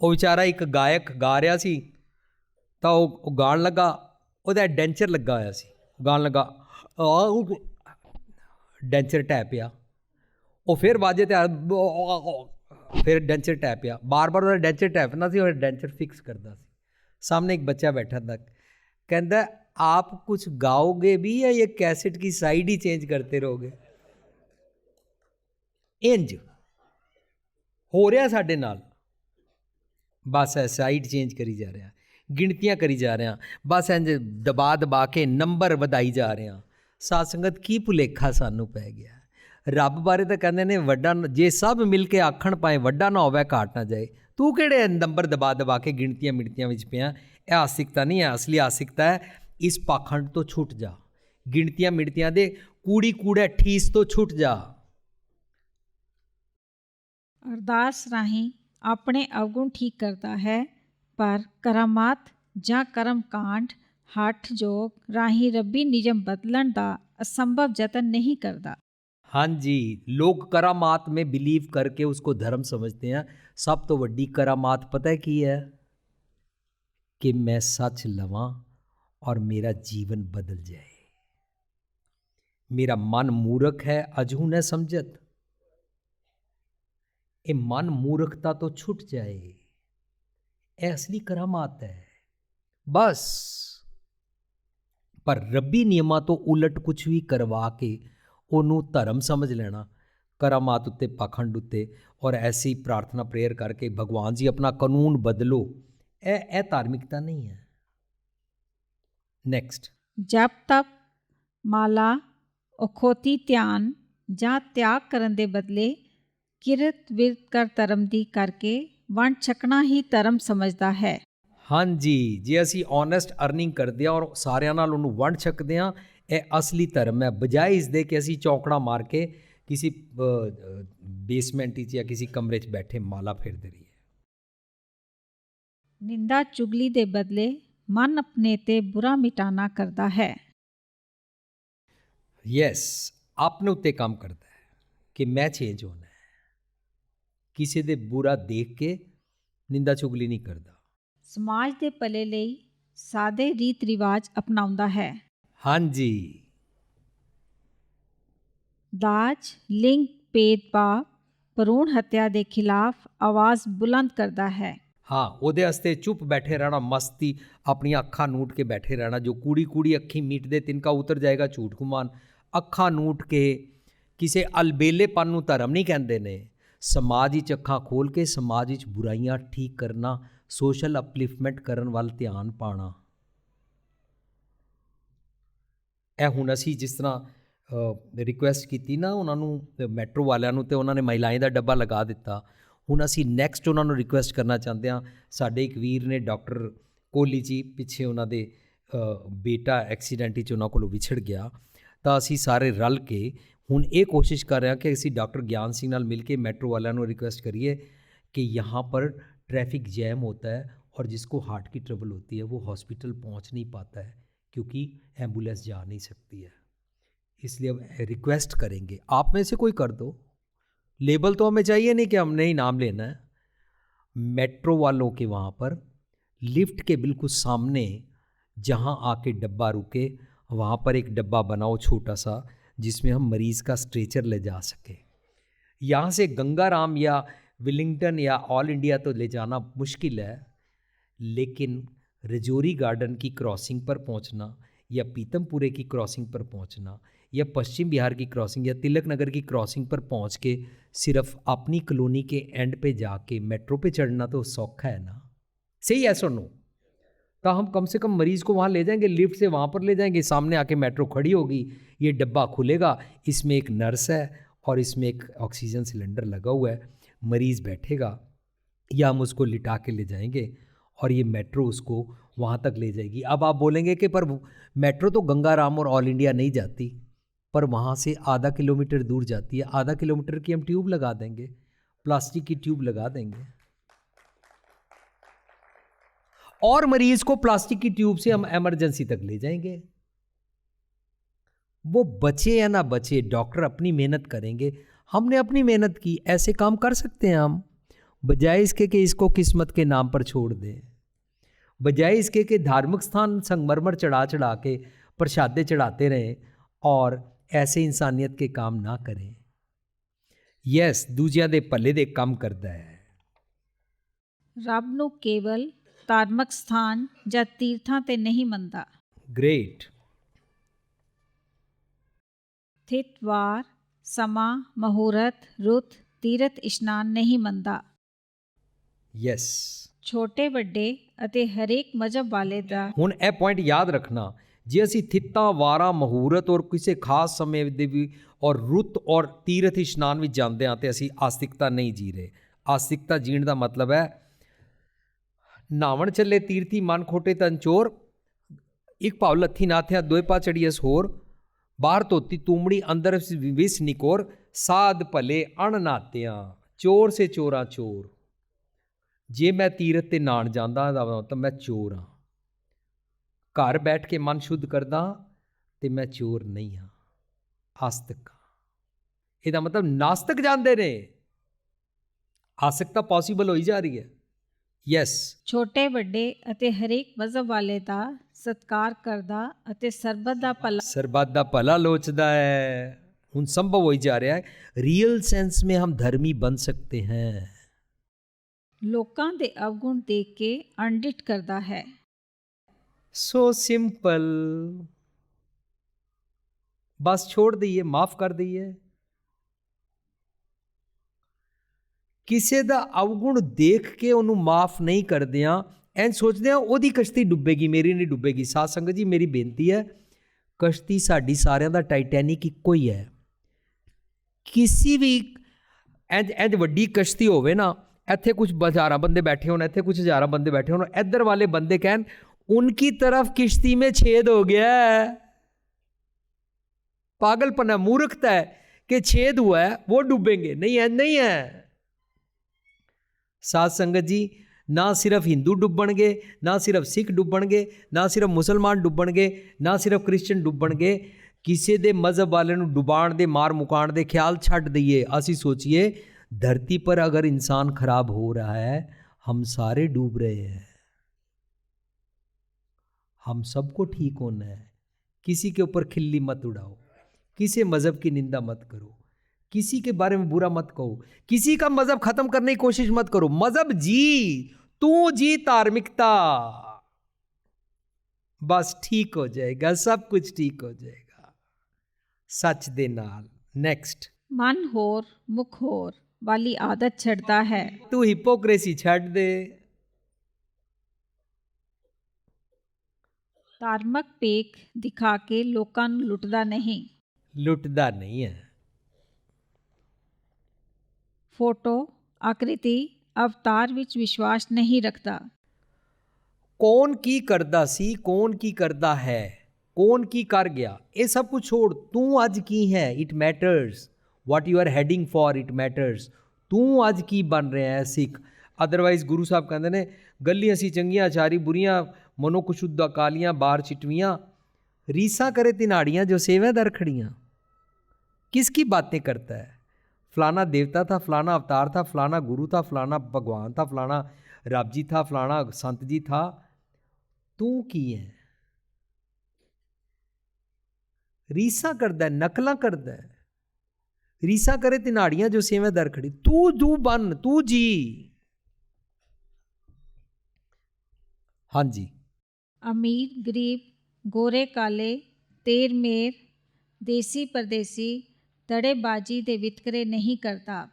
ਉਹ ਵਿਚਾਰਾ ਇੱਕ ਗਾਇਕ ਗਾ ਰਿਹਾ ਸੀ ਤਾਂ ਉਹ ਉਹ ਗਾਣ ਲੱਗਾ ਉਹਦਾ ਡੈਂਚਰ ਲੱਗਾ ਹੋਇਆ ਸੀ ਗਾਣ ਲੱਗਾ ਆਹ ਡੈਂਚਰ ਟੈ ਪਿਆ ਉਹ ਫਿਰ ਵਾਜੇ ਤੇ ਆ- ਫਿਰ ਡੈਂਚਰ ਟੈ ਪਿਆ ਬਾਰ-ਬਾਰ ਉਹਦਾ ਡੈਂਚਰ ਟੈਪਣਾ ਸੀ ਉਹ ਡੈਂਚਰ ਫਿਕਸ ਕਰਦਾ ਸੀ ਸਾਹਮਣੇ ਇੱਕ ਬੱਚਾ ਬੈਠਾ था कहता आप कुछ गाओगे भी या ये कैसेट की साइड ही चेंज करते रहोगे ਇੰਜ ਹੋ ਰਿਹਾ ਸਾਡੇ ਨਾਲ ਬਸ ਐ ਸਾਈਡ ਚੇਂਜ ਕਰੀ ਜਾ ਰਿਹਾ। ਗਿਣਤੀਆਂ ਕਰੀ ਜਾ ਰਿਹਾ। ਬਸ ਇੰਜ ਦਬਾ ਦਬਾ ਕੇ ਨੰਬਰ ਵਧਾਈ ਜਾ ਰਿਹਾ। ਸਾਧ ਸੰਗਤ, ਕੀ ਭੁਲੇਖਾ ਸਾਨੂੰ ਪੈ ਗਿਆ? ਰੱਬ ਬਾਰੇ ਤਾਂ ਕਹਿੰਦੇ ਨੇ, ਵੱਡਾ ਜੇ ਸਭ ਮਿਲ ਕੇ ਆਖਣ ਪਾਏ ਵੱਡਾ ਨਾ ਹੋਵੇ, ਘਾਟ ਨਾ ਜਾਏ। ਤੂੰ ਕਿਹੜੇ ਨੰਬਰ ਦਬਾ ਦਬਾ ਕੇ ਗਿਣਤੀਆਂ ਮਿਣਤੀਆਂ ਵਿੱਚ ਪਿਆ? ਇਹ ਆਸਿਕਤਾ ਨਹੀਂ ਹੈ, ਅਸਲੀ ਆਸਿਕਤਾ ਹੈ, ਇਸ ਪਾਖੰਡ ਤੋਂ ਛੁੱਟ ਜਾ। ਗਿਣਤੀਆਂ ਮਿਣਤੀਆਂ ਦੇ ਕੂੜੀ ਕੂੜੇ ਠੀਸ ਤੋਂ ਛੁੱਟ ਜਾ। ਅਰਦਾਸ ਰਾਹੀਂ ਆਪਣੇ ਅਵਗੁਣ ਠੀਕ ਕਰਦਾ ਹੈ ਪਰ ਕਰਾਮਾਤ ਜਾਂ ਕਰਮ ਕਾਂਡ ਹੱਠ ਜੋਗ ਰਾਹੀਂ ਰੱਬੀ ਨਿਯਮ ਬਦਲਣ ਦਾ ਅਸੰਭਵ ਯਤਨ ਨਹੀਂ ਕਰਦਾ हाँ जी लोग करामात में बिलीव करके उसको धर्म समझते हैं सब तो वड्डी करामात पता है की है कि मैं सच लवां और मेरा जीवन बदल जाए मेरा मन मूर्ख है अजहू न समझत ਇਹ ਮਨ ਮੂਰਖਤਾ ਤੋਂ ਛੁੱਟ ਜਾਏ। ਇਹ ਅਸਲੀ ਕਰਾਮਾਤ ਹੈ। ਬਸ। ਪਰ ਰੱਬੀ ਨਿਯਮਾਂ ਤੋਂ ਉਲਟ ਕੁਝ ਵੀ ਕਰਵਾ ਕੇ ਉਹਨੂੰ ਧਰਮ ਸਮਝ ਲੈਣਾ, ਕਰਾਮਾਤ ਉੱਤੇ, ਪਖੰਡ ਉੱਤੇ ਔਰ ਐਸੀ ਪ੍ਰਾਰਥਨਾ, ਪ੍ਰੇਅਰ ਕਰਕੇ ਭਗਵਾਨ ਜੀ ਆਪਣਾ ਕਾਨੂੰਨ ਬਦਲੋ, ਇਹ ਇਹ ਧਾਰਮਿਕਤਾ ਨਹੀਂ ਹੈ। ਨੈਕਸਟ ਜਪ ਤੱਕ ਮਾਲਾ ਔਖੋਤੀ ਧਿਆਨ ਜਾਂ ਤਿਆਗ ਕਰਨ ਦੇ ਬਦਲੇ ਕਿਰਤ ਵਿਰਤ ਕਰ ਧਰਮ ਦੀ ਕਰਕੇ ਵੰਡ ਛਕਣਾ ਹੀ ਧਰਮ ਸਮਝਦਾ ਹੈ। ਹਾਂਜੀ ਜੇ ਅਸੀਂ ਓਨੈਸਟ ਅਰਨਿੰਗ ਕਰਦੇ ਆ ਔਰ ਸਾਰਿਆਂ ਨਾਲ ਉਹਨੂੰ ਵੰਡ ਛਕਦੇ ਆ ਇਹ ਅਸਲੀ ਧਰਮ ਹੈ। ਬਜਾਏ ਇਸ ਦੇ ਕਿ ਅਸੀਂ ਚੌਕੜਾ ਮਾਰ ਕੇ ਕਿਸੇ ਬੇਸਮੈਂਟ 'ਚ ਜਾਂ ਕਿਸੇ ਕਮਰੇ 'ਚ ਬੈਠੇ ਮਾਲਾ ਫੇਰਦੇ ਰਹੀਏ। ਨਿੰਦਾ ਚੁਗਲੀ ਦੇ ਬਦਲੇ ਮਨ ਆਪਣੇ ਤੇ ਬੁਰਾ ਮਿਟਾਣਾ ਕਰਦਾ ਹੈ। ਯੈਸ ਆਪਣੇ ਉੱਤੇ ਕੰਮ ਕਰਦਾ ਹੈ ਕਿ ਮੈਂ ਚੇਂਜ ਹੋਣਾ ਹੈ। ਕਿਸੇ ਦੇ ਬੁਰਾ ਦੇਖ ਕੇ ਨਿੰਦਾ ਚੁਗਲੀ ਨਹੀਂ ਕਰਦਾ। ਸਮਾਜ ਦੇ ਭਲੇ ਲਈ ਸਾਦੇ ਰੀਤ ਰਿਵਾਜ ਅਪਣਾਉਂਦਾ ਹੈ। ਹਾਂਜੀ। ਦਾਜ ਲਿੰਗ ਭੇਦਭਾਵ ਭਰੂਣ ਹੱਤਿਆ ਦੇ ਖਿਲਾਫ ਆਵਾਜ਼ ਬੁਲੰਦ ਕਰਦਾ ਹੈ। ਹਾਂ ਉਹਦੇ ਵਾਸਤੇ ਚੁੱਪ ਬੈਠੇ ਰਹਿਣਾ ਮਸਤੀ ਆਪਣੀਆਂ ਅੱਖਾਂ ਨੂਟ ਕੇ ਬੈਠੇ ਰਹਿਣਾ ਜੋ ਕੂੜੀ ਕੂੜੀ ਅੱਖੀ ਮੀਟ ਦੇ ਤਿਨਕਾ ਉਤਰ ਜਾਏਗਾ ਝੂਠ ਗੁਮਾਨ। ਅੱਖਾਂ ਨੂਟ ਕੇ ਕਿਸੇ ਅਲਬੇਲੇਪਨ ਨੂੰ ਧਰਮ ਨਹੀਂ ਕਹਿੰਦੇ ਨੇ। ਸਮਾਜ ਵਿੱਚ ਅੱਖਾਂ ਖੋਲ ਕੇ ਸਮਾਜ ਵਿੱਚ ਬੁਰਾਈਆਂ ਠੀਕ ਕਰਨਾ ਸੋਸ਼ਲ ਅਪਲਿਫਟਮੈਂਟ ਕਰਨ ਵੱਲ ਧਿਆਨ ਪਾਣਾ ਇਹ ਹੁਣ ਅਸੀਂ ਜਿਸ ਤਰ੍ਹਾਂ ਰਿਕੁਐਸਟ ਕੀਤੀ ਨਾ ਉਹਨਾਂ ਨੂੰ ਮੈਟਰੋ ਵਾਲਿਆਂ ਨੂੰ ਤੇ ਉਹਨਾਂ ਨੇ ਮਹਿਲਾਵਾਂ ਦਾ ਡੱਬਾ ਲਗਾ ਦਿੱਤਾ। ਹੁਣ ਅਸੀਂ ਨੈਕਸਟ ਉਹਨਾਂ ਨੂੰ ਰਿਕੁਐਸਟ ਕਰਨਾ ਚਾਹੁੰਦੇ ਹਾਂ। ਸਾਡੇ ਇੱਕ ਵੀਰ ਨੇ ਡਾਕਟਰ ਕੋਹਲੀ ਜੀ ਪਿੱਛੇ ਉਹਨਾਂ ਦੇ ਬੇਟਾ ਐਕਸੀਡੈਂਟ ਵਿੱਚ ਉਹਨਾਂ ਕੋਲੋਂ ਵਿਛੜ ਗਿਆ। ਤਾਂ ਅਸੀਂ ਸਾਰੇ ਰਲ ਕੇ ਹੁਣ ਇਹ ਕੋਸ਼ਿਸ਼ ਕਰ ਰਿਹਾ कि ਅਸੀਂ डॉक्टर ज्ञान सिंह ਨਾਲ मिल के ਮੈਟਰੋ वाले ਨੂੰ ਰਿਕੁਐਸਟ ਕਰੀਏ कि यहाँ पर ट्रैफ़िक जैम होता है और जिसको हार्ट की ट्रबल होती है, वो हॉस्पिटल पहुँच नहीं पाता है क्योंकि एंबुलेंस जा नहीं सकती है। इसलिए अब रिक्वेस्ट करेंगे। आप में से कोई कर दो। लेबल तो हमें चाहिए नहीं कि हमने ही नाम लेना है। मेट्रो वालों के वहाँ पर लिफ्ट के बिल्कुल सामने जहाँ आके डब्बा रुके, वहाँ पर एक डब्बा बनाओ छोटा सा जिसमें हम मरीज़ का स्ट्रेचर ले जा सके। यहाँ से गंगाराम या विलिंगटन या ऑल इंडिया तो ले जाना मुश्किल है, लेकिन रजौरी गार्डन की क्रॉसिंग पर पहुँचना या पीतमपुरे की क्रॉसिंग पर पहुँचना या पश्चिम बिहार की क्रॉसिंग या तिलक नगर की क्रॉसिंग पर पहुँच के सिर्फ़ अपनी कॉलोनी के एंड पे जाके मेट्रो पे चढ़ना तो सौखा है ना? सही है सुनो तो हम कम से कम मरीज़ को वहाँ ले जाएँगे, लिफ्ट से वहाँ पर ले जाएँगे। सामने आके मेट्रो खड़ी होगी। ये डब्बा खुलेगा। इसमें एक नर्स है और इसमें एक ऑक्सीजन सिलेंडर लगा हुआ है। मरीज़ बैठेगा या हम उसको लिटा के ले जाएँगे और ये मेट्रो उसको वहाँ तक ले जाएगी। अब आप बोलेंगे कि, पर मेट्रो तो गंगाराम और ऑल इंडिया नहीं जाती, पर वहाँ से आधा किलोमीटर दूर जाती है। आधा किलोमीटर की हम ट्यूब लगा देंगे, प्लास्टिक की ट्यूब लगा देंगे। और मरीज को प्लास्टिक की ट्यूब से हम इमरजेंसी तक ले जाएंगे वो बचे या ना बचे डॉक्टर अपनी मेहनत करेंगे हमने अपनी मेहनत की ऐसे काम कर सकते हैं हम बजाय इसके कि इसको किस्मत के नाम पर छोड़ दें बजाय इसके कि धार्मिक स्थान संगमरमर चढ़ा चढ़ा के प्रसादे चढ़ाते रहें और ऐसे इंसानियत के काम ना करें ਯੈਸ ਦੂਜਿਆਂ ਦੇ ਭਲੇ ਦੇ ਕੰਮ ਕਰਦਾ ਹੈ ਰੱਬ ਨੂੰ ਕੇਵਲ ਧਾਰਮਿਕ ਸਥਾਨ ਜਾਂ ਤੀਰਥਾਂ ਤੇ ਨਹੀਂ ਮੰਨਦਾ। ਗ੍ਰੇਟ ਥਿਤ ਵਾਰ ਸਮਾਂ ਮਹੂਰਤ ਰੁੱਤ ਤੀਰਥ ਇਸ਼ਨਾਨ ਨਹੀਂ ਮੰਨਦਾ। ਯੈਸ ਛੋਟੇ ਵੱਡੇ ਅਤੇ ਹਰੇਕ ਮਜ਼ਹਬ ਵਾਲੇ ਦਾ ਹੁਣ ਇਹ ਪੁਆਇੰਟ ਯਾਦ ਰੱਖਣਾ ਜੇ ਅਸੀਂ ਥਿੱਤਾਂ ਵਾਰਾਂ ਮਹੂਰਤ ਔਰ ਕਿਸੇ ਖਾਸ ਸਮੇਂ ਦੇ ਵੀ ਔਰ ਰੁੱਤ ਔਰ ਤੀਰਥ ਇਸ਼ਨਾਨ ਵਿੱਚ ਜਾਂਦੇ ਹਾਂ ਤੇ ਅਸੀਂ ਆਸਤਿਕਤਾ ਨਹੀਂ ਜੀ ਰਹੇ। ਆਸਤਿਕਤਾ ਜੀਣ ਦਾ ਮਤਲਬ ਹੈ ਨਾਵਣ ਚੱਲੇ ਤੀਰਥੀ ਮਨ ਖੋਟੇ ਤਨ ਚੋਰ ਇੱਕ ਭਾਵ ਲੱਥੀ ਨਾਥਿਆ ਦੋਏ ਪਾ ਚੜੀਐਸ ਹੋਰ ਬਾਹਰ ਧੋਤੀ ਤੂਮੜੀ ਅੰਦਰ ਵਿਸ ਨਿਕੋਰ ਸਾਧ ਭਲੇ ਅਣ ਨਾਤਿਆਂ ਚੋਰ ਸੇ ਚੋਰਾ ਚੋਰ ਜੇ ਮੈਂ ਤੀਰਥ ਤੇ ਨਾਣ ਜਾਂਦਾ ਤਾਂ ਮੈਂ ਚੋਰ ਹਾਂ ਘਰ ਬੈਠ ਕੇ ਮਨ ਸ਼ੁੱਧ ਕਰਦਾ ਤੇ ਮੈਂ ਚੋਰ ਨਹੀਂ ਹਾਂ ਆਸਤਕ ਹਾਂ ਇਹਦਾ ਮਤਲਬ ਨਾਸਤਕ ਜਾਂਦੇ ਨੇ ਆਸਤਿਕਤਾ ਪੋਸੀਬਲ ਹੋਈ ਜਾ ਰਹੀ ਹੈ ਯੈਸ ਛੋਟੇ ਵੱਡੇ ਅਤੇ ਹਰੇਕ ਮਜ਼ਹਬ ਵਾਲੇ ਦਾ ਸਤਕਾਰ ਕਰਦਾ ਅਤੇ ਸਰਬੱਤ ਦਾ ਭਲਾ ਸਰਬੱਤ ਦਾ ਭਲਾ ਲੋਚਦਾ ਹੈ। ਹੁਣ ਸੰਭਵ ਹੋਈ ਜਾ ਰਿਹਾ ਹੈ ਰੀਅਲ ਸੈਂਸ ਮੇਂ ਹਮ ਧਰਮੀ ਬਣ ਸਕਤੇ ਹੈ। ਲੋਕਾਂ ਦੇ ਅਵਗੁਣ ਦੇਖ ਕੇ ਅੰਡਿਟ ਕਰਦਾ ਹੈ। ਸੋ ਸਿੰਪਲ ਬਸ ਛੋੜ ਦਈਏ ਮਾਫ ਕਰ ਦਈਏ। ਕਿਸੇ ਦਾ ਅਵਗੁਣ ਦੇਖ ਕੇ ਉਹਨੂੰ ਮਾਫ ਨਹੀਂ ਕਰਦੇ ਆ ਐਂ ਸੋਚਦੇ ਆ ਉਹਦੀ ਕਸ਼ਤੀ ਡੁੱਬੇਗੀ ਮੇਰੀ ਨਹੀਂ ਡੁੱਬੇਗੀ ਸਾਧ ਸੰਗਤ ਜੀ ਮੇਰੀ ਬੇਨਤੀ ਹੈ ਕਸ਼ਤੀ ਸਾਡੀ ਸਾਰਿਆਂ ਦਾ ਟਾਈਟੈਨਿਕ ਇੱਕੋ ਹੀ ਹੈ ਕਿਸੇ ਵੀ ਇੰਜ ਇੰਜ ਵੱਡੀ ਕਸ਼ਤੀ ਹੋਵੇ ਨਾ ਇੱਥੇ ਕੁਝ ਹਜ਼ਾਰਾਂ ਬੰਦੇ ਬੈਠੇ ਹੋਣ ਇੱਥੇ ਕੁਝ ਹਜ਼ਾਰਾਂ ਬੰਦੇ ਬੈਠੇ ਹੋਣ ਇੱਧਰ ਵਾਲੇ ਬੰਦੇ ਕਹਿਣ उनकी तरफ किश्ती में छेद हो गया है पागलपन है मूर्खता है कि छेद हुआ है वो डूबेंगे नहीं है नहीं है साध संगत जी ਨਾ ਸਿਰਫ ਹਿੰਦੂ ਡੁੱਬਣਗੇ ਨਾ ਸਿਰਫ ਸਿੱਖ ਡੁੱਬਣਗੇ ਨਾ ਸਿਰਫ ਮੁਸਲਮਾਨ ਡੁੱਬਣਗੇ ਨਾ ਸਿਰਫ ਕ੍ਰਿਸਚੀਅਨ ਡੁੱਬਣਗੇ ਕਿਸੇ ਦੇ ਮਜ਼ਹਬ ਵਾਲੇ ਨੂੰ ਡੁਬਾਣ ਦੇ ਮਾਰ ਮੁਕਾਣ ਦੇ ਖਿਆਲ ਛੱਡ ਦਈਏ ਅਸੀਂ ਸੋਚੀਏ ਧਰਤੀ ਪਰ ਅਗਰ ਇਨਸਾਨ ਖਰਾਬ ਹੋ ਰਹਾ ਹੈ हम सारे डूब रहे हैं हम सबको ठीक होना है किसी के ऊपर खिल्ली मत उड़ाओ किसी मज़हब की निंदा मत करो किसी के बारे में बुरा मत कहो। किसी का मजहब खत्म करने की कोशिश मत करो। मजहब जी तू जी धार्मिकता। ਬਸ ਠੀਕ ਹੋ ਜਾਏਗਾ ਸਭ ਕੁਝ ਠੀਕ ਹੋ ਜਾਏਗਾ ਸੱਚ ਦੇ ਨਾਲ ਨੈਕਸਟ ਮਨ ਹੋਰ ਮੁਖ ਹੋਰ ਵਾਲੀ ਆਦਤ ਛੱਡਦਾ ਹੈ ਤੂੰ ਹਿਪੋਕ੍ਰੇਸੀ ਛੱਡ ਦੇ ਧਾਰਮਿਕ ਪੇਖ ਦਿਖਾ ਕੇ ਲੋਕਾਂ ਨੂੰ ਲੁੱਟਦਾ ਨਹੀਂ ਲੁੱਟਦਾ ਨਹੀਂ ਹੈ फ़ोटो आकृति अवतार ਵਿੱਚ ਵਿਸ਼ਵਾਸ ਨਹੀਂ ਰੱਖਦਾ ਕੌਣ ਕੀ ਕਰਦਾ ਸੀ ਕੌਣ ਕੀ ਕਰਦਾ ਹੈ ਕੌਣ ਕੀ ਕਰ ਗਿਆ ਇਹ ਸਭ ਕੁਝ ਛੋੜ ਤੂੰ ਅੱਜ ਕੀ ਹੈ it matters what you are heading for it matters ਤੂੰ ਅੱਜ ਕੀ ਬਣ ਰਿਹਾ ਹੈ ਸਿੱਖ ਅਦਰਵਾਈਜ਼ ਗੁਰੂ ਸਾਹਿਬ ਕਹਿੰਦੇ ਨੇ ਗੱਲੀਆਂ ਸੀ ਚੰਗੀਆਂ ਆਚਾਰੀ ਬੁਰੀਆਂ ਮਨੋ ਕੁਸ਼ੁੱਧਾ ਕਾਲੀਆਂ ਬਾਰ ਚਿਟਵੀਆਂ ਰੀਸਾ करे तिनाड़ियाँ जो सेवा दर खड़ियाँ किसकी बातें करता है फलाना देवता था फलाना अवतार था फलाना गुरु था फलाना भगवान था फलाना रब जी था फलाना संत जी था तू की है ਰੀਸਾ ਕਰਦਾ ਹੈ, ਨਕਲਾਂ ਕਰਦਾ ਹੈ। ਰੀਸਾ ਕਰੇ ਤਿਨਾੜੀਆਂ ਜੋ ਸੇਵਾਦਾਰ ਖੜੀ ਤੂੰ ਜੂ ਬਨ ਤੂੰ ਜੀ ਹਾਂਜੀ ਅਮੀਰ ਗਰੀਬ ਗੋਰੇ ਕਾਲੇ ਤੇਰ ਮੇਰ ਦੇਸੀ ਪਰਦੇਸੀ ਤੜੇਬਾਜੀ ਦੇ ਵਿਤਕਰੇ ਨਹੀਂ ਕਰਦਾ।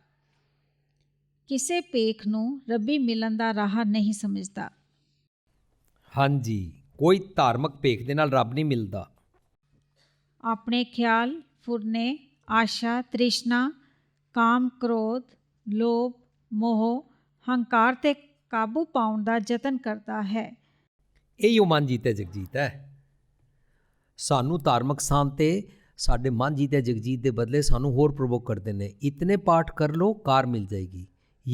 ਕਿਸੇ ਪੇਖ ਨੂੰ ਰੱਬੀ ਮਿਲਣ ਦਾ ਰਾਹ ਨਹੀਂ ਸਮਝਦਾ। ਹਾਂਜੀ ਕੋਈ ਧਾਰਮਿਕ ਭੇਖ ਦੇ ਨਾਲ ਰੱਬ ਨਹੀਂ ਮਿਲਦਾ। ਆਪਣੇ ਖਿਆਲ ਫੁਰਨੇ ਆਸ਼ਾ ਤ੍ਰਿਸ਼ਨਾ ਕਾਮ ਕ੍ਰੋਧ ਲੋਭ ਮੋਹ ਹੰਕਾਰ ਤੇ ਕਾਬੂ ਪਾਉਣ ਦਾ ਯਤਨ ਕਰਦਾ ਹੈ। ਇਹ ਹੀ ਮਨ ਜੀਤੇ ਜਗਜੀਤ ਹੈ। ਸਾਨੂੰ ਧਾਰਮਿਕ ਸਥਾਨ ਤੇ ਸਾਡੇ मानजीत या ਜਗਜੀਤ ਦੇ ਬਦਲੇ ਸਾਨੂੰ ਹੋਰ ਪ੍ਰੋਵੋਕ ਕਰਦੇ ਨੇ। ਇਤਨੇ ਪਾਠ ਕਰ ਲੋ, ਕਾਰ ਮਿਲ ਜਾਏਗੀ।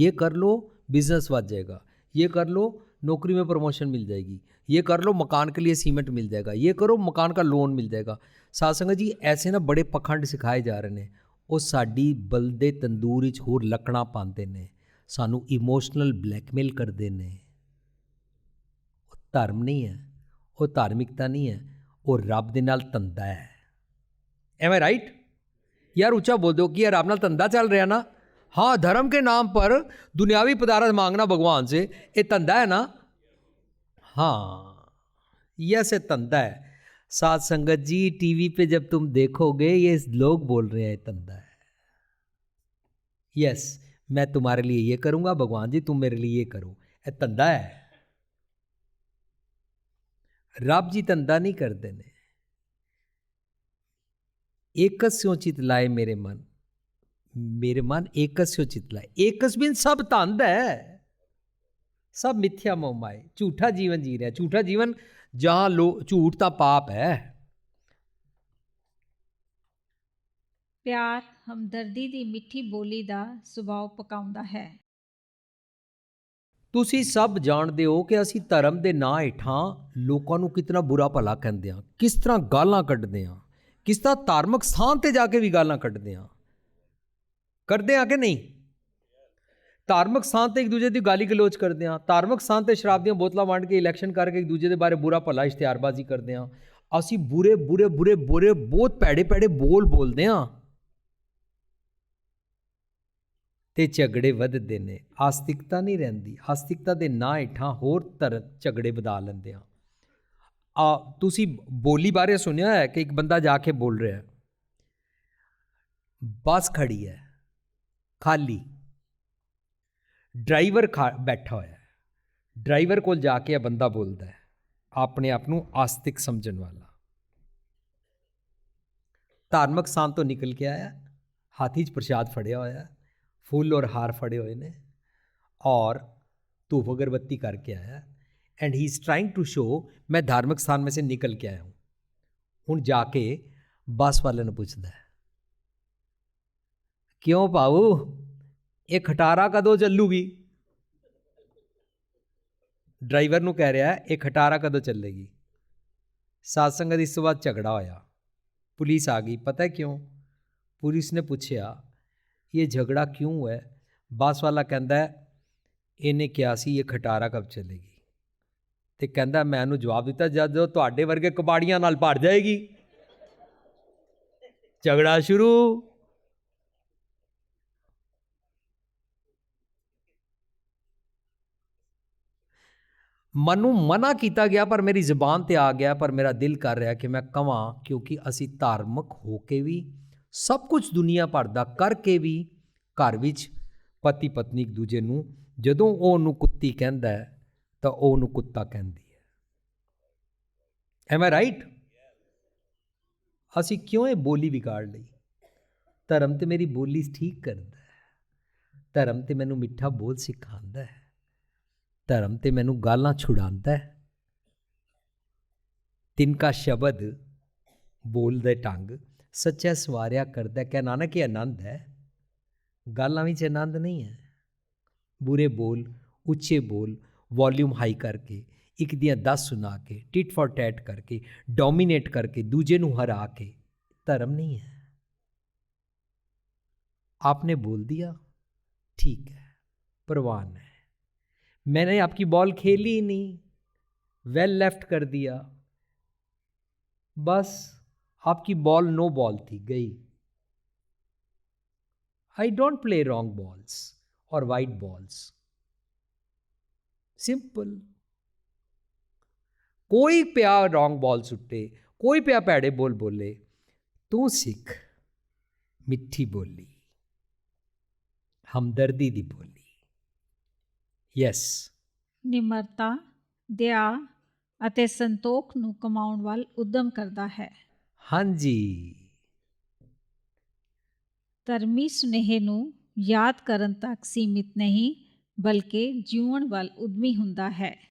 ये कर लो बिजनेस बढ़ जाएगा ये कर लो नौकरी में प्रमोशन मिल जाएगी ये कर लो मकान के ਸੀਮੈਂਟ ਮਿਲ ਜਾਏਗਾ। ਇਹ ਕਰੋ, ਮਕਾਨ ਕਾ ਲੋਨ ਮਿਲ ਜਾਏਗਾ। जाएगा ਸਾਸੰਗ ਜੀ, ਐਸੇ ਨਾ ਬੜੇ ਪਖੰਡ ਸਿਖਾਏ ਜਾ ਰਹੇ ਨੇ। ਉਹ ਸਾਡੀ ਬਲਦੇ ਤੰਦੂਰ ਵਿੱਚ ਹੋਰ ਲੱਕਣਾ ਪਾਉਂਦੇ ਨੇ। ਸਾਨੂੰ ਇਮੋਸ਼ਨਲ ਬਲੈਕਮੇਲ ਕਰਦੇ ਨੇ। ਉਹ ਧਰਮ ਨਹੀਂ ਹੈ। ਉਹ ਧਾਰਮਿਕਤਾ ਨਹੀਂ ਹੈ। ਉਹ ਰੱਬ ਦੇ ਨਾਲ ਧੰਦਾ ਹੈ। एम आई राइट यार ऊँचा बोल दो कि यार अपना धंधा चल रहा ना? हाँ धर्म के नाम पर दुनियावी पदार्थ मांगना भगवान से, ये धंधा है ना? हाँ। यस, ये धंधा है। सात संगत जी, टीवी पे जब तुम देखोगे, ये लोग बोल रहे हैं धंधा है। यस, मैं तुम्हारे लिए ये करूँगा, भगवान जी, तुम मेरे लिए ये करो। ये धंधा है। रब जी, धंधा नहीं करते देने एकस्यो चित लाए मेरे मन मेरे मन एकस्यो चित लाए एकस बिन सब धंध है सब मिथ्या मोमाए झूठा जीवन जी रहे हैं झूठा जीवन जहां लो झूठ का पाप है ਪਿਆਰ ਹਮਦਰਦੀ ਦੀ ਮਿੱਠੀ ਬੋਲੀ ਦਾ ਸੁਭਾਅ ਪਕਾਉਂਦਾ ਹੈ ਤੁਸੀਂ ਸਭ ਜਾਣਦੇ ਹੋ ਕਿ ਅਸੀਂ ਧਰਮ ਦੇ ਨਾਂ ਹੇਠਾਂ ਲੋਕਾਂ ਨੂੰ ਕਿਤਨਾ ਬੁਰਾ ਭਲਾ ਕਹਿੰਦੇ ਹਾਂ ਕਿਸ ਤਰ੍ਹਾਂ ਗਾਲਾਂ ਕੱਢਦੇ ਹਾਂ ਕਿਸ ਤਰ੍ਹਾਂ ਧਾਰਮਿਕ ਸਥਾਨ ਤੇ ਜਾ ਕੇ ਵੀ ਗਾਲਾਂ ਕੱਢਦੇ ਹਾਂ। ਕਰਦੇ ਹਾਂ ਕਿ ਨਹੀਂ? ਧਾਰਮਿਕ ਸਥਾਨ ਤੇ ਇੱਕ ਦੂਜੇ ਦੀ ਗਾਲੀ ਗਲੋਚ ਕਰਦੇ ਹਾਂ। ਧਾਰਮਿਕ ਸਥਾਨ ਤੇ ਸ਼ਰਾਬ ਦੀਆਂ ਬੋਤਲਾਂ ਵੰਡ ਕੇ ਇਲੈਕਸ਼ਨ ਕਰਕੇ ਇੱਕ ਦੂਜੇ ਦੇ ਬਾਰੇ ਬੁਰਾ ਭਲਾ ਇਸ਼ਤਿਹਾਰਬਾਜ਼ੀ ਕਰਦੇ ਹਾਂ। ਅਸੀਂ ਬੁਰੇ ਬੁਰੇ ਬੁਰੇ ਬੁਰੇ, ਬਹੁਤ ਭੈੜੇ ਭੈੜੇ ਬੋਲ ਬੋਲਦੇ ਹਾਂ। ਤੇ ਝਗੜੇ ਵੱਧਦੇ ਨੇ। ਆਸਤਿਕਤਾ ਨਹੀਂ ਰਹਿੰਦੀ। ਆਸਤਿਕਤਾ ਦੇ ਨਾਂ ਹੇਠਾਂ ਹੋਰ ਤਰ ਝਗੜੇ ਵਧਾ ਲੈਂਦੇ ਆ ਆ, ਤੁਸੀਂ ਬੋਲੀ ਬਾਰੇ ਸੁਣਿਆ ਹੈ ਕਿ ਇੱਕ ਬੰਦਾ ਜਾ ਕੇ ਬੋਲ ਰਿਹਾ ਹੈ? ਬੱਸ ਖੜੀ ਹੈ, ਖਾਲੀ। ਡਰਾਈਵਰ ਬੈਠਾ ਹੋਇਆ ਹੈ। ਡਰਾਈਵਰ ਕੋਲ ਜਾ ਕੇ ਇਹ ਬੰਦਾ ਬੋਲਦਾ ਹੈ, ਆਪਣੇ ਆਪ ਨੂੰ ਆਸਤਿਕ ਸਮਝਣ ਵਾਲਾ। ਧਾਰਮਿਕ ਸਾਂ ਤੋਂ ਨਿਕਲ ਕੇ ਆਇਆ, ਹਾਥੀ 'ਚ ਪ੍ਰਸ਼ਾਦ ਫੜਿਆ ਹੋਇਆ, ਫੁੱਲ ਔਰ ਹਾਰ ਫੜੇ ਹੋਏ ਨੇ ਔਰ ਧੂਪ ਅਗਰਬੱਤੀ ਕਰਕੇ ਆਇਆ। and he is trying to show मैं धार्मिक स्थान में से निकल के आया हूँ ਹੁਣ ਜਾ ਕੇ ਬੱਸ ਵਾਲੇ ਨੂੰ ਪੁੱਛਦਾ ਹੈ ਕਿਉਂ ਪਾਉ ਇਹ ਖਟਾਰਾ ਕਦੋਂ ਚੱਲੂਗੀ ਡਰਾਈਵਰ ਨੂੰ ਕਹਿ ਰਿਹਾ ਹੈ ਇਹ ਖਟਾਰਾ ਕਦੋਂ ਚੱਲੇਗੀ ਸਾਧ ਸੰਗਤ ਇਸ ਤੋਂ ਬਾਅਦ ਝਗੜਾ ਹੋਇਆ ਪੁਲਿਸ ਆ ਗਈ ਪਤਾ ਕਿਉਂ ਪੁਲਿਸ ਨੇ ਪੁੱਛਿਆ ਇਹ ਝਗੜਾ ਕਿਉਂ ਹੈ ਬੱਸ ਵਾਲਾ ਕਹਿੰਦਾ ਹੈ, ਇਹਨੇ ਕਿਹਾ ਸੀ ਇਹ ਖਟਾਰਾ ਕਬ ਚੱਲੇਗੀ ਤੇ ਕਹਿੰਦਾ ਮੈਂ ਉਹਨੂੰ ਜਵਾਬ ਦਿੱਤਾ, ਜਦ ਜਦੋਂ ਤੁਹਾਡੇ ਵਰਗੇ ਕਬਾੜੀਆਂ ਨਾਲ ਭਰ ਜਾਏਗੀ। ਝਗੜਾ ਸ਼ੁਰੂ। ਮਨ ਨੂੰ ਮਨਾ ਕੀਤਾ ਗਿਆ, ਪਰ ਮੇਰੀ ਜ਼ੁਬਾਨ ਤੇ ਆ ਗਿਆ, ਪਰ ਮੇਰਾ ਦਿਲ ਕਰ ਰਿਹਾ ਕਿ ਮੈਂ ਕਵਾਂ, ਕਿਉਂਕਿ ਅਸੀਂ ਧਾਰਮਿਕ ਹੋ ਕੇ ਵੀ, ਸਭ ਕੁਝ ਦੁਨੀਆ ਭਰ ਦਾ ਕਰਕੇ ਵੀ, ਘਰ ਵਿੱਚ ਪਤੀ ਪਤਨੀ ਇੱਕ ਦੂਜੇ ਨੂੰ, ਜਦੋਂ ਉਹ ਉਹਨੂੰ ਕੁੱਤੀ ਕਹਿੰਦਾ ਹੈ ਤਾਂ ਉਹ ਉਹਨੂੰ ਕੁੱਤਾ ਕਹਿੰਦੀ ਹੈ। ਐਮ ਆਈ ਰਾਈਟ ਅਸੀਂ ਕਿਉਂ ਇਹ ਬੋਲੀ ਵਿਗਾੜ ਲਈ? ਧਰਮ ਤੇ ਮੇਰੀ ਬੋਲੀ ਠੀਕ ਕਰਦਾ ਹੈ। ਧਰਮ ਤੇ ਮੈਨੂੰ ਮਿੱਠਾ ਬੋਲ ਸਿਖਾਉਂਦਾ ਹੈ। ਧਰਮ ਤੇ ਮੈਨੂੰ ਗਾਲਾਂ ਛੁਡਾਉਂਦਾ ਹੈ। ਤਿੰਨ ਸ਼ਬਦ ਬੋਲਦੇ ਢੰਗ ਸੱਚਾ ਸਵਾਰਿਆ ਕਰਦਾ ਕਹਿ ਨਾਨਕ ਇਹ ਆਨੰਦ ਹੈ। ਗਾਲਾਂ ਵਿੱਚ ਆਨੰਦ ਨਹੀਂ ਹੈ। ਬੁਰੇ ਬੋਲ, ਉੱਚੇ ਬੋਲ वॉल्यूम हाई करके एक ਦੀਆਂ 10 ਸੁਣਾ ਕੇ ਟਿਟ ਫॉर ਟੈਟ ਕਰਕੇ ਡੋਮੀਨੇਟ ਕਰਕੇ ਦੂਜੇ ਨੂੰ ਹਰਾ ਕੇ ਧਰਮ ਨਹੀਂ ਹੈ आपने बोल दिया, ठीक है परवान है। मैंने आपकी बॉल खेली ही नहीं, वेल लेफ़्ट कर दिया। बस, आपकी बॉल नो बॉल थी, गई। I don't play wrong balls और वाइट बॉल्स। ਸਿੰਪਲ ਕੋਈ ਪਿਆ ਰੋਂਗ ਬਾਲ ਸੁੱਟੇ ਕੋਈ ਪਿਆ ਭੈੜੇ ਬੋਲ ਬੋਲੇ ਤੂੰ ਸਿੱਖ ਮਿੱਠੀ ਬੋਲੀ ਹਮਦਰਦੀ ਦੀ ਬੋਲੀ। ਯੈਸ ਨਿਮਰਤਾ ਦਇਆ ਅਤੇ ਸੰਤੋਖ ਨੂੰ ਕਮਾਉਣ ਵੱਲ ਉਦਮ ਕਰਦਾ ਹੈ। ਹਾਂਜੀ। ਧਰਮੀ ਸੁਨੇਹੇ ਨੂੰ ਯਾਦ ਕਰਨ ਤੱਕ ਸੀਮਿਤ ਨਹੀਂ ਬਲਕਿ ਜੀਵਨ ਵੱਲ ਉਦਮੀ ਹੁੰਦਾ ਹੈ।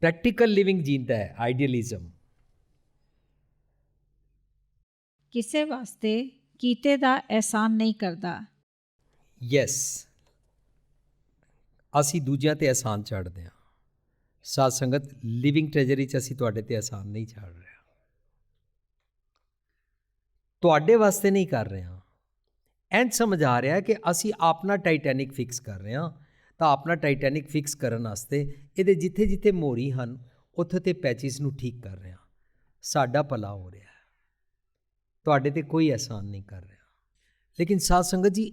ਪ੍ਰੈਕਟੀਕਲ ਲਿਵਿੰਗ ਜੀਂਦਾ ਹੈ ਆਈਡੀਅਲਿਜ਼ਮ ਕਿਸੇ ਵਾਸਤੇ ਕੀਤੇ ਦਾ ਅਹਿਸਾਨ ਨਹੀਂ ਕਰਦਾ। ਯੈਸ ਅਸੀਂ ਦੂਜਿਆਂ ਤੇ ਅਹਿਸਾਨ ਛੱਡਦੇ ਹਾਂ। ਸਾਧ ਸੰਗਤ ਲਿਵਿੰਗ ਟ੍ਰੈਜਰੀ ਚ ਅਸੀਂ ਤੁਹਾਡੇ ਤੇ ਅਹਿਸਾਨ ਨਹੀਂ ਛੱਡ ਰਹੇ। ਤੁਹਾਡੇ ਵਾਸਤੇ ਨਹੀਂ ਕਰ ਰਹੇ ਹਾਂ। ਐਂਡ ਸਮਝ ਆ ਰਿਹਾ ਕਿ ਅਸੀਂ ਆਪਣਾ ਟਾਈਟੈਨਿਕ ਫਿਕਸ ਕਰ ਰਹੇ ਹਾਂ। ਤਾਂ ਆਪਣਾ ਟਾਈਟੈਨਿਕ ਫਿਕਸ ਕਰਨ ਵਾਸਤੇ ਇਹਦੇ ਜਿੱਥੇ ਜਿੱਥੇ ਮੋਰੀ ਹਨ, ਉੱਥੇ ਤੇ ਪੈਚਿਸ ਨੂੰ ਠੀਕ ਕਰ ਰਿਹਾ। ਸਾਡਾ ਭਲਾ ਹੋ ਰਿਹਾ ਤੁਹਾਡੇ ਤੇ ਕੋਈ ਅਹਿਸਾਨ ਨਹੀਂ ਕਰ ਰਿਹਾ। ਲੇਕਿਨ ਸਾਧ ਸੰਗਤ ਜੀ,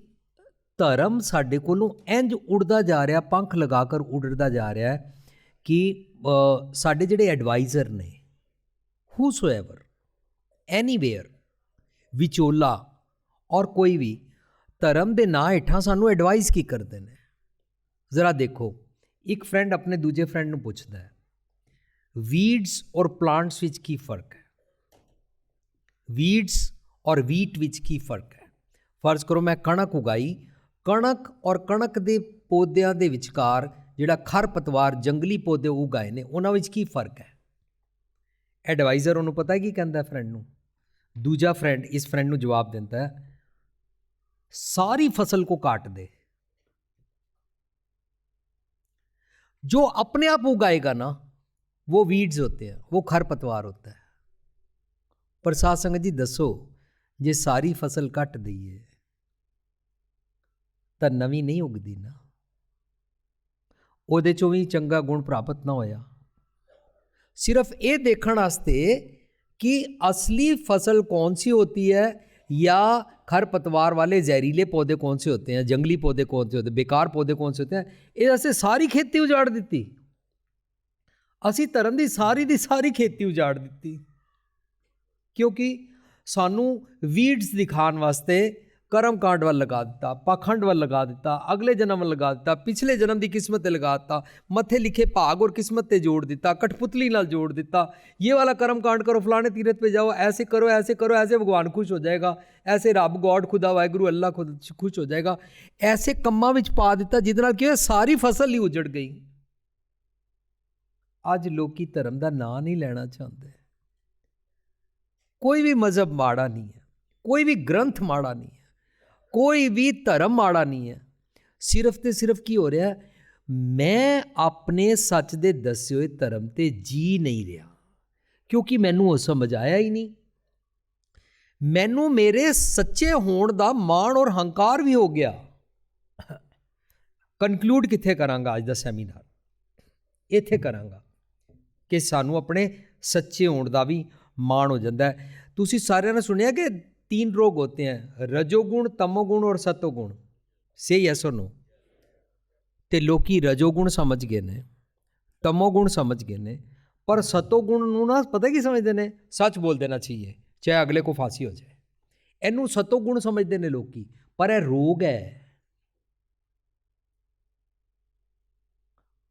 ਧਰਮ ਸਾਡੇ ਕੋਲੋਂ ਇੰਜ ਉੜਦਾ ਜਾ ਰਿਹਾ, ਪੰਖ ਲਗਾ ਕਰ ਉੜਦਾ ਜਾ ਰਿਹਾ ਕਿ ਸਾਡੇ ਜਿਹੜੇ ਐਡਵਾਈਜ਼ਰ ਨੇ ਹੂਸੋਐਵਰ ਐਨੀਵੇਅਰ ਵਿਚੋਲਾ ਔਰ ਕੋਈ ਵੀ, ਧਰਮ ਦੇ ਨਾਂ ਹੇਠਾਂ ਸਾਨੂੰ ਐਡਵਾਈਸ ਕੀ ਕਰਦੇ ਨੇ? ਜ਼ਰਾ ਦੇਖੋ, ਇੱਕ ਫਰੈਂਡ ਆਪਣੇ ਦੂਜੇ ਫਰੈਂਡ ਨੂੰ ਪੁੱਛਦਾ ਹੈ ਵੀਡਸ ਔਰ ਪਲਾਂਟਸ ਵਿੱਚ ਕੀ ਫ਼ਰਕ ਹੈ? ਵੀਡਸ ਔਰ ਵੀਟ ਵਿੱਚ ਕੀ ਫ਼ਰਕ ਹੈ? ਫਰਜ਼ ਕਰੋ ਮੈਂ ਕਣਕ ਉਗਾਈ, ਕਣਕ ਔਰ ਕਣਕ ਦੇ ਪੌਦਿਆਂ ਦੇ ਵਿਚਕਾਰ ਜਿਹੜਾ ਖਰ ਪਤਵਾਰ ਜੰਗਲੀ ਪੌਦੇ ਉਗਾਏ ਨੇ, ਉਹਨਾਂ ਵਿੱਚ ਕੀ ਫ਼ਰਕ ਹੈ? ਐਡਵਾਈਜ਼ਰ ਉਹਨੂੰ ਪਤਾ ਕੀ ਕਹਿੰਦਾ ਫਰੈਂਡ ਨੂੰ? ਦੂਜਾ ਫਰੈਂਡ ਇਸ ਫਰੈਂਡ ਨੂੰ ਜਵਾਬ ਦਿੰਦਾ ਹੈ, ਸਾਰੀ ਫਸਲ ਕੋ ਕਾਟ ਦੇ। जो अपने आप उगाएगा ना वो वीड्स होते हैं वो खरपतवार होता है ਪਰ ਸਾਧ ਸੰਗਤ ਜੀ ਦੱਸੋ ਜੇ ਸਾਰੀ ਫਸਲ ਕੱਟ ਦਈਏ ਤਾਂ ਨਵੀਂ ਨਹੀਂ ਉਗਦੀ ਨਾ ਉਹਦੇ ਚੋਂ ਵੀ ਚੰਗਾ ਗੁਣ ਪ੍ਰਾਪਤ ਨਾ ਹੋਇਆ ਸਿਰਫ ਇਹ ਦੇਖਣ ਵਾਸਤੇ कि असली फसल कौन सी होती है या खरपतवार वाले जहरीले पौधे कौन से होते हैं जंगली पौधे कौन से होते हैं बेकार पौधे कौन से होते हैं ਇਹ ਅਸੀਂ ਸਾਰੀ ਖੇਤੀ ਉਜਾੜ ਦਿੱਤੀ ਅਸੀਂ ਧਰਮ ਦੀ ਸਾਰੀ ਦੀ ਸਾਰੀ ਖੇਤੀ ਉਜਾੜ ਦਿੱਤੀ ਕਿਉਂਕਿ ਸਾਨੂੰ ਵੀਡਸ ਦਿਖਾਉਣ ਵਾਸਤੇ ਕਰਮ ਕਾਂਡ ਵੱਲ ਲਗਾ ਦਿੱਤਾ ਪਾਖੰਡ ਵੱਲ ਲਗਾ ਦਿੱਤਾ ਅਗਲੇ ਜਨਮ ਵੱਲ ਲਗਾ ਦਿੱਤਾ ਪਿਛਲੇ ਜਨਮ ਦੀ ਕਿਸਮਤ ਤੇ ਲਗਾ ਦਿੱਤਾ ਮੱਥੇ ਲਿਖੇ ਭਾਗ ਔਰ ਕਿਸਮਤ ਤੇ ਜੋੜ ਦਿੱਤਾ ਕਠਪੁਤਲੀ ਨਾਲ ਜੋੜ ਦਿੱਤਾ ये वाला कर्म कांड करो फलाने तीरथ पे जाओ ऐसे करो ऐसे करो ऐसे भगवान खुश हो जाएगा ऐसे ਰੱਬ ਗੋਡ ਖੁਦਾ ਵਾਹਿਗੁਰੂ ਅੱਲਾ ਖੁਦ ਖੁਸ਼ ਹੋ ਜਾਏਗਾ ਐਸੇ ਕੰਮਾਂ ਵਿੱਚ ਪਾ ਦਿੱਤਾ ਜਿਹਦੇ ਨਾਲ ਕੀ ਹੋਇਆ ਸਾਰੀ ਫਸਲ ਹੀ ਉਜੜ ਗਈ ਅੱਜ ਲੋਕੀ ਧਰਮ ਦਾ ਨਾਂ ਨਹੀਂ ਲੈਣਾ ਚਾਹੁੰਦੇ ਕੋਈ ਵੀ ਮਜ਼ਹਬ ਮਾੜਾ ਨਹੀਂ ਹੈ ਕੋਈ ਵੀ ਗ੍ਰੰਥ ਮਾੜਾ ਨਹੀਂ ਹੈ ਕੋਈ ਵੀ ਧਰਮ ਮਾੜਾ ਨਹੀਂ ਹੈ। ਸਿਰਫ ਤੇ ਸਿਰਫ ਕੀ ਹੋ ਰਿਹਾ ਮੈਂ ਆਪਣੇ ਸੱਚ ਦੇ ਦੱਸੇ ਹੋਏ ਧਰਮ ਤੇ ਜੀ ਨਹੀਂ ਰਿਹਾ। ਕਿਉਂਕਿ ਮੈਨੂੰ ਉਹ ਸਮਝ ਆਇਆ ਹੀ ਨਹੀਂ। ਮੈਨੂੰ ਮੇਰੇ ਸੱਚੇ ਹੋਣ ਦਾ ਮਾਣ ਔਰ ਹੰਕਾਰ ਵੀ ਹੋ ਗਿਆ। ਕਨਕਲੂਡ ਕਿੱਥੇ ਕਰਾਂਗਾ ਅੱਜ ਦਾ ਸੈਮੀਨਾਰ ਇੱਥੇ ਕਰਾਂਗਾ ਕਿ ਸਾਨੂੰ ਆਪਣੇ ਸੱਚੇ ਹੋਣ ਦਾ ਵੀ ਮਾਣ ਹੋ ਜਾਂਦਾ ਹੈ। ਤੁਸੀਂ ਸਾਰਿਆਂ ਨੇ ਸੁਣਿਆ ਕਿ तीन रोग होते हैं रजोगुण तमोगुण और सतोगुण से यस और नो ਤੇ ਲੋਕੀ ਰਜੋਗੁਣ ਸਮਝ ਗਏ ਨੇ ਤਮੋਗੁਣ ਸਮਝ ਗਏ ਨੇ ਪਰ ਸਤੋਗੁਣ ਨੂੰ ਨਾ ਪਤਾ ਕੀ ਸਮਝਦੇ ਨੇ ਸੱਚ ਬੋਲ ਦੇਣਾ ਚਾਹੀਏ ਚਾਹੇ ਅਗਲੇ ਕੋ ਫਾਂਸੀ ਹੋ ਜਾਏ ਇਹਨੂੰ ਸਤੋਗੁਣ ਸਮਝਦੇ ਨੇ ਲੋਕੀ ਪਰ ਇਹ ਰੋਗ ਹੈ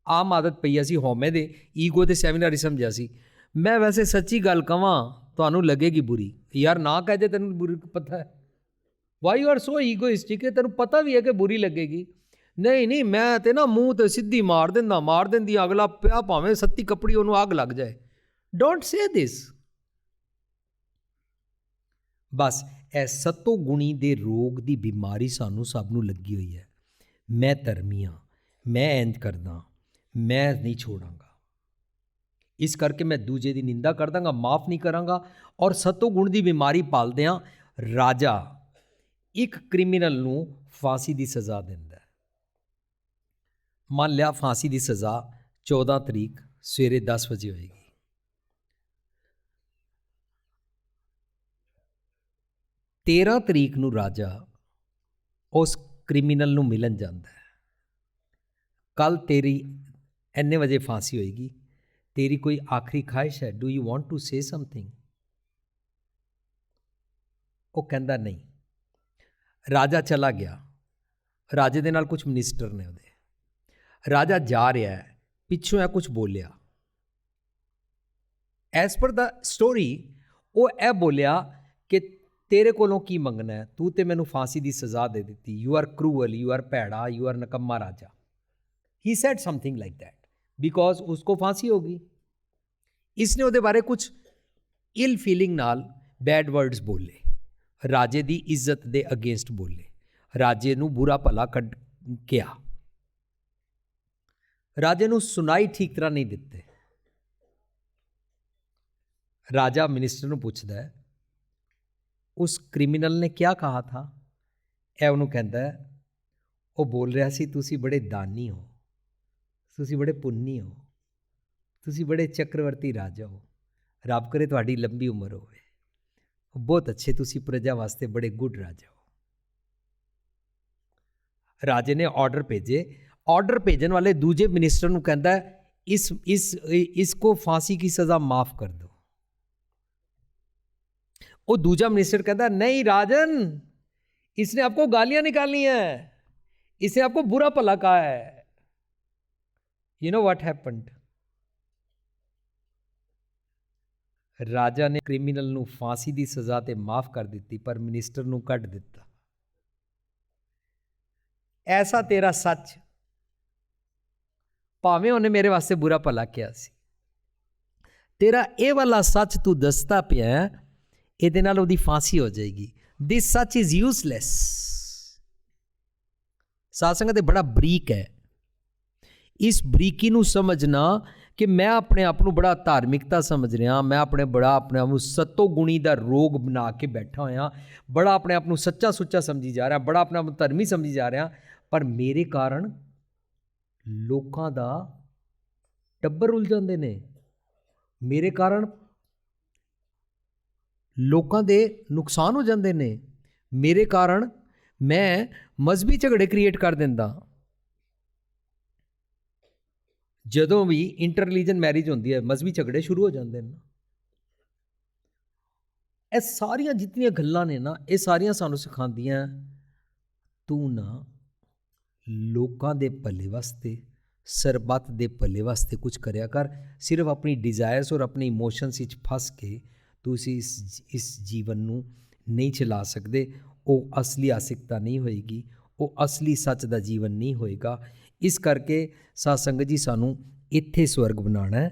ਆਮ ਆਦਤ ਪਈ ਅਸੀਂ ਹਉਮੈ ਦੇ ਈਗੋ ਦੇ ਸੈਮੀਨਾਰ ਹੀ ਸਮਝਿਆ ਸੀ ਮੈਂ ਵੈਸੇ ਸੱਚੀ ਗੱਲ ਕਵਾਂ ਤੁਹਾਨੂੰ ਲੱਗੇਗੀ ਬੁਰੀ। ਯਾਰ ਨਾ ਕਹਿ ਦੇ ਤੈਨੂੰ ਬੁਰੀ ਪਤਾ ਹੈ। Why you are so egoistic ਹੈ ਤੈਨੂੰ ਪਤਾ ਵੀ ਹੈ ਕਿ ਬੁਰੀ ਲੱਗੇਗੀ। ਨਹੀਂ ਨਹੀਂ, ਮੈਂ ਤੇ ਨਾ ਮੂੰਹ ਤੇ ਸਿੱਧੀ ਮਾਰ ਦਿੰਦਾ, ਮਾਰ ਦਿੰਦੀ ਅਗਲਾ ਪਿਆ ਭਾਵੇਂ ਸੱਤੀ ਕੱਪੜੀ ਉਹਨੂੰ ਅੱਗ ਲੱਗ ਜਾਏ। ਡੋਂਟ ਸੇ ਦਿਸ ਬਸ, ਇਹ ਸਤੋ ਗੁਣੀ ਦੇ ਰੋਗ ਦੀ ਬਿਮਾਰੀ ਸਾਨੂੰ ਸਭ ਨੂੰ ਲੱਗੀ ਹੋਈ ਹੈ। ਮੈਂ ਧਰਮੀਆਂ ਮੈਂ ਇੰਜ ਕਰਦਾ, ਮੈਂ ਨਹੀਂ ਛੋੜਾਂਗਾ। ਇਸ ਕਰਕੇ ਮੈਂ ਦੂਜੇ ਦੀ ਨਿੰਦਾ ਕਰ ਦਾਂਗਾ, ਮਾਫ ਨਹੀਂ ਕਰਾਂਗਾ ਔਰ ਸਤੋ ਗੁਣ ਦੀ ਬਿਮਾਰੀ ਪਾਲਦਿਆਂ ਰਾਜਾ ਇੱਕ ਕ੍ਰਿਮੀਨਲ ਨੂੰ ਫਾਂਸੀ ਦੀ ਸਜ਼ਾ ਦਿੰਦਾ ਹੈ। ਮੰਨ ਲਿਆ ਫਾਂਸੀ ਦੀ ਸਜ਼ਾ 14 ਤਰੀਕ ਸਵੇਰੇ 10 ਵਜੇ ਹੋਏਗੀ। ਤੇਰ੍ਹਾਂ ਤਰੀਕ ਨੂੰ ਰਾਜਾ ਉਸ ਕ੍ਰਿਮੀਨਲ ਨੂੰ ਮਿਲਣ ਜਾਂਦਾ ਹੈ। ਕੱਲ ਤੇਰੀ ਇੰਨੇ ਵਜੇ ਫਾਂਸੀ ਹੋਏਗੀ। ਤੇਰੀ ਕੋਈ ਆਖਰੀ ਖਾਹਿਸ਼ ਹੈ do you want to say something ਉਹ ਕਹਿੰਦਾ ਨਹੀਂ। ਰਾਜਾ ਚਲਾ ਗਿਆ। ਰਾਜੇ ਦੇ ਨਾਲ ਕੁਝ ਮਿਨਿਸਟਰ ਨੇ ਉਹਦੇ। ਰਾਜਾ ਜਾ ਰਿਹਾ ਹੈ, ਪਿੱਛੋਂ ਇਹ ਕੁਝ ਬੋਲਿਆ। ਐਸ ਪਰ ਦਾ ਸਟੋਰੀ ਉਹ ਇਹ ਬੋਲਿਆ ਕਿ ਤੇਰੇ ਕੋਲੋਂ ਕੀ ਮੰਗਣਾ ਹੈ? ਤੂੰ ਤੇ ਮੈਨੂੰ ਫਾਂਸੀ ਦੀ ਸਜ਼ਾ ਦੇ ਦਿੱਤੀ। You are cruel you are ਭੈੜਾ ਯੂ ਆਰ ਨਕਮਾ ਰਾਜਾ। He said something like that because ਉਸਕੋ ਫਾਂਸੀ ਹੋਗੀ ਇਸਨੇ ਉਹਦੇ ਬਾਰੇ ਕੁਝ ਇਲ ਫੀਲਿੰਗ ਨਾਲ ਬੈਡ ਵਰਡਸ ਬੋਲੇ ਰਾਜੇ ਦੀ ਇੱਜ਼ਤ ਦੇ ਅਗੇਂਸਟ ਬੋਲੇ ਰਾਜੇ ਨੂੰ ਬੁਰਾ ਭਲਾ ਕੱਢ ਕਿਹਾ ਰਾਜੇ ਨੂੰ ਸੁਣਾਈ ਠੀਕ ਤਰ੍ਹਾਂ ਨਹੀਂ ਦਿੱਤੇ ਰਾਜਾ ਮਿਨਿਸਟਰ ਨੂੰ ਪੁੱਛਦਾ ਹੈ ਉਸ ਕ੍ਰਿਮੀਨਲ ਨੇ ਕੀ ਕਹਾ ਥਾ ਇਹ ਉਹਨੂੰ ਕਹਿੰਦਾ ਹੈ ਉਹ ਬੋਲ ਰਿਹਾ ਸੀ ਤੁਸੀਂ ਬੜੇ ਦਾਨੀ ਹੋ ਤੁਸੀਂ ਬੜੇ ਪੁੰਨੀ ਹੋ ਤੁਸੀਂ ਬੜੇ ਚੱਕਰਵਰਤੀ ਰਾਜਾ ਹੋ ਰੱਬ ਕਰੇ ਤੁਹਾਡੀ ਲੰਬੀ ਉਮਰ ਹੋਵੇ ਬਹੁਤ ਅੱਛੇ ਤੁਸੀਂ ਪ੍ਰਜਾ ਵਾਸਤੇ ਬੜੇ ਗੁੱਡ ਰਾਜਾ ਹੋ ਰਾਜੇ ਨੇ ਆਰਡਰ ਭੇਜੇ ਆਰਡਰ ਭੇਜਣ ਵਾਲੇ ਦੂਜੇ ਮਿਨਿਸਟਰ ਨੂੰ ਕਹਿੰਦਾ ਹੈ, ਇਸ ਇਸ ਇਸਕੋ ਫਾਂਸੀ की सज़ा माफ कर दो वो दूजा मिनिस्टर कहता है, नहीं राजन इसने आपको गालियां निकालनी है इसने आपको बुरा भला कहा है you know what happened? ਰਾਜਾ ਨੇ ਕ੍ਰਿਮੀਨਲ ਨੂੰ ਫਾਂਸੀ ਦੀ ਸਜ਼ਾ ਤੇ ਮਾਫ ਕਰ ਦਿੱਤੀ, ਪਰ ਮਿਨਿਸਟਰ ਨੂੰ ਕੱਢ ਦਿੱਤਾ। ਐਸਾ ਤੇਰਾ ਸੱਚ, ਭਾਵੇਂ ਉਹਨੇ ਮੇਰੇ ਵਾਸਤੇ ਬੁਰਾ ਭਲਾ ਕਿਹਾ ਸੀ। ਤੇਰਾ ਇਹ ਵਾਲਾ ਸੱਚ ਤੂੰ ਦੱਸਦਾ ਪਿਆ ਇਹਦੇ ਨਾਲ ਉਹਦੀ ਫਾਂਸੀ ਹੋ ਜਾਏਗੀ। ਦਿਸ ਸੱਚ ਇਜ਼ ਯੂਸਲੈਸ ਸਾਸੰਗ ਤੇ ਬੜਾ ਬਰੀਕ ਹੈ। ਇਸ ਬਰੀਕੀ ਨੂੰ ਸਮਝਣਾ ਕਿ ਮੈਂ ਆਪਣੇ ਆਪ ਨੂੰ ਬੜਾ ਧਾਰਮਿਕਤਾ ਸਮਝ ਰਿਹਾ, ਮੈਂ ਆਪਣੇ ਬੜਾ ਆਪਣੇ ਆਪ ਨੂੰ ਸਤੋ ਗੁਣੀ ਦਾ ਰੋਗ ਬਣਾ ਕੇ ਬੈਠਾ ਹੋਇਆ, ਬੜਾ ਆਪਣੇ ਆਪ ਨੂੰ ਸੱਚਾ ਸੁੱਚਾ ਸਮਝੀ ਜਾ ਰਿਹਾ, ਬੜਾ ਆਪਣੇ ਆਪ ਨੂੰ ਧਰਮੀ ਸਮਝੀ ਜਾ ਰਿਹਾ, ਪਰ ਮੇਰੇ ਕਾਰਨ ਲੋਕਾਂ ਦਾ ਟੱਬਰ ਉਲਝਾਉਂਦੇ ਨੇ। ਮੇਰੇ ਕਾਰਨ ਲੋਕਾਂ ਦੇ ਨੁਕਸਾਨ ਹੋ ਜਾਂਦੇ ਨੇ। ਮੇਰੇ ਕਾਰਨ ਮੈਂ ਮਜ਼ਬੀ ਝਗੜੇ ਕ੍ਰੀਏਟ ਕਰ ਦਿੰਦਾ। ਜਦੋਂ ਵੀ ਇੰਟਰ ਰਿਲੀਜਨ ਮੈਰਿਜ ਹੁੰਦੀ ਹੈ ਮਜ਼ਬੀ ਝਗੜੇ ਸ਼ੁਰੂ ਹੋ ਜਾਂਦੇ ਨੇ ਇਹ ਸਾਰੀਆਂ ਜਿਤਨੀਆਂ ਗੱਲਾਂ ਨੇ ਨਾ, ਇਹ ਸਾਰੀਆਂ ਸਾਨੂੰ ਸਿਖਾਉਂਦੀਆਂ, ਤੂੰ ਨਾ ਲੋਕਾਂ ਦੇ ਭਲੇ ਵਾਸਤੇ, ਸਰਬੱਤ ਦੇ ਭਲੇ ਵਾਸਤੇ ਕੁਝ ਕਰਿਆ ਕਰ। ਸਿਰਫ ਆਪਣੀ ਡਿਜ਼ਾਇਰਸ ਔਰ ਆਪਣੇ ਇਮੋਸ਼ਨਸ ਵਿੱਚ ਫਸ ਕੇ ਤੁਸੀਂ ਇਸ ਇਸ ਜੀਵਨ ਨੂੰ ਨਹੀਂ ਚਲਾ ਸਕਦੇ। ਉਹ ਅਸਲੀ ਆਸਿਕਤਾ ਨਹੀਂ ਹੋਏਗੀ, ਉਹ ਅਸਲੀ ਸੱਚ ਦਾ ਜੀਵਨ ਨਹੀਂ ਹੋਏਗਾ। ਇਸ ਕਰਕੇ ਸਾਧ ਸੰਗਤ ਜੀ ਸਾਨੂੰ ਇੱਥੇ ਸਵਰਗ ਬਣਾਉਣਾ ਹੈ,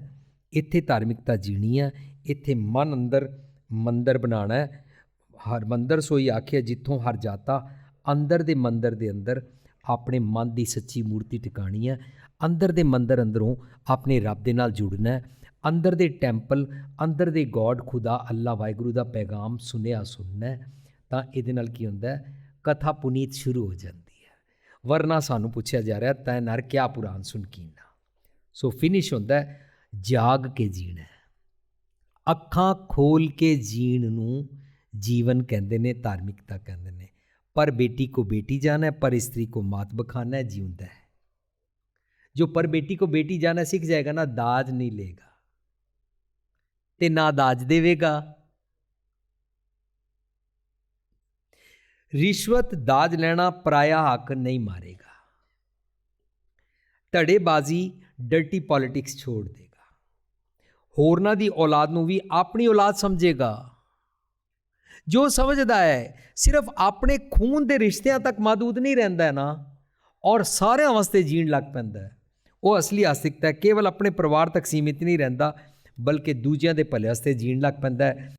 ਇੱਥੇ ਧਾਰਮਿਕਤਾ ਜੀਣੀ ਹੈ, ਇੱਥੇ ਮਨ ਅੰਦਰ ਮੰਦਰ ਬਣਾਉਣਾ ਹੈ। ਹਰ ਮੰਦਰ ਸੋਈ ਆਖਿਆ ਜਿੱਥੋਂ ਹਰ ਜਾਤਾ ਅੰਦਰ ਦੇ ਮੰਦਰ ਦੇ ਅੰਦਰ ਆਪਣੇ ਮਨ ਦੀ ਸੱਚੀ ਮੂਰਤੀ ਟਿਕਾਣੀ ਹੈ, ਅੰਦਰ ਦੇ ਮੰਦਰ ਅੰਦਰੋਂ ਆਪਣੇ ਰੱਬ ਦੇ ਨਾਲ ਜੁੜਨਾ ਹੈ, ਅੰਦਰ ਦੇ ਟੈਂਪਲ, ਅੰਦਰ ਦੇ ਗੋਡ ਖੁਦਾ ਅੱਲਾ ਵਾਹਿਗੁਰੂ ਦਾ ਪੈਗਾਮ ਸੁਨੇਹਾ ਸੁਣਨਾ ਤਾਂ ਇਹਦੇ ਨਾਲ ਕੀ ਹੁੰਦਾ ਕਥਾ ਪੁਨੀਤ ਸ਼ੁਰੂ ਹੋ ਜਾਂਦੀ ਵਰਨਾ ਸਾਨੂੰ ਪੁੱਛਿਆ ਜਾ ਰਿਹਾ ਤੈ ਨਰ ਕਿਆ ਪੁਰਾਨ ਸੁਣ ਕੀਨਾ ਸੋ ਫਿਨਿਸ਼ ਹੁੰਦਾ ਹੈ ਜਾਗ ਕੇ ਜੀਣਾ ਹੈ। ਅੱਖਾਂ ਖੋਲ ਕੇ ਜੀਣ ਨੂੰ ਜੀਵਨ ਕਹਿੰਦੇ ਨੇ ਧਾਰਮਿਕਤਾ ਕਹਿੰਦੇ ਨੇ ਪਰ बेटी को बेटी जाना है पर स्त्री को मात बखाना है जीवता है जो पर बेटी को बेटी जाना सीख जाएगा ना दाज नहीं लेगा ਤੇ ਨਾ ਦਾਜ ਦੇਵੇਗਾ ਰਿਸ਼ਵਤ ਦਾਜ ਲੈਣਾ ਪਰਾਇਆ ਹੱਕ ਨਹੀਂ ਮਾਰੇਗਾ। ਧੜੇਬਾਜ਼ੀ ਡਰਟੀ ਪੋਲਿਟਿਕਸ ਛੋੜ ਦੇਗਾ। ਹੋਰਨਾਂ ਦੀ ਔਲਾਦ ਨੂੰ ਵੀ ਆਪਣੀ ਔਲਾਦ ਸਮਝੇਗਾ। ਜੋ ਸਮਝਦਾ ਹੈ, ਸਿਰਫ ਆਪਣੇ ਖੂਨ ਦੇ ਰਿਸ਼ਤਿਆਂ ਤੱਕ ਮਾਦੂਦ ਨਹੀਂ ਰਹਿੰਦਾ ਨਾ, ਔਰ ਸਾਰਿਆਂ ਵਾਸਤੇ ਜੀਣ ਲੱਗ ਪੈਂਦਾ ਹੈ। ਉਹ ਅਸਲੀ ਆਸਤਿਕਤਾ ਕੇਵਲ ਆਪਣੇ ਪਰਿਵਾਰ ਤੱਕ ਸੀਮਿਤ ਨਹੀਂ ਰਹਿੰਦਾ, ਬਲਕਿ ਦੂਜਿਆਂ ਦੇ ਭਲੇ ਵਾਸਤੇ ਜੀਣ ਲੱਗ ਪੈਂਦਾ ਹੈ।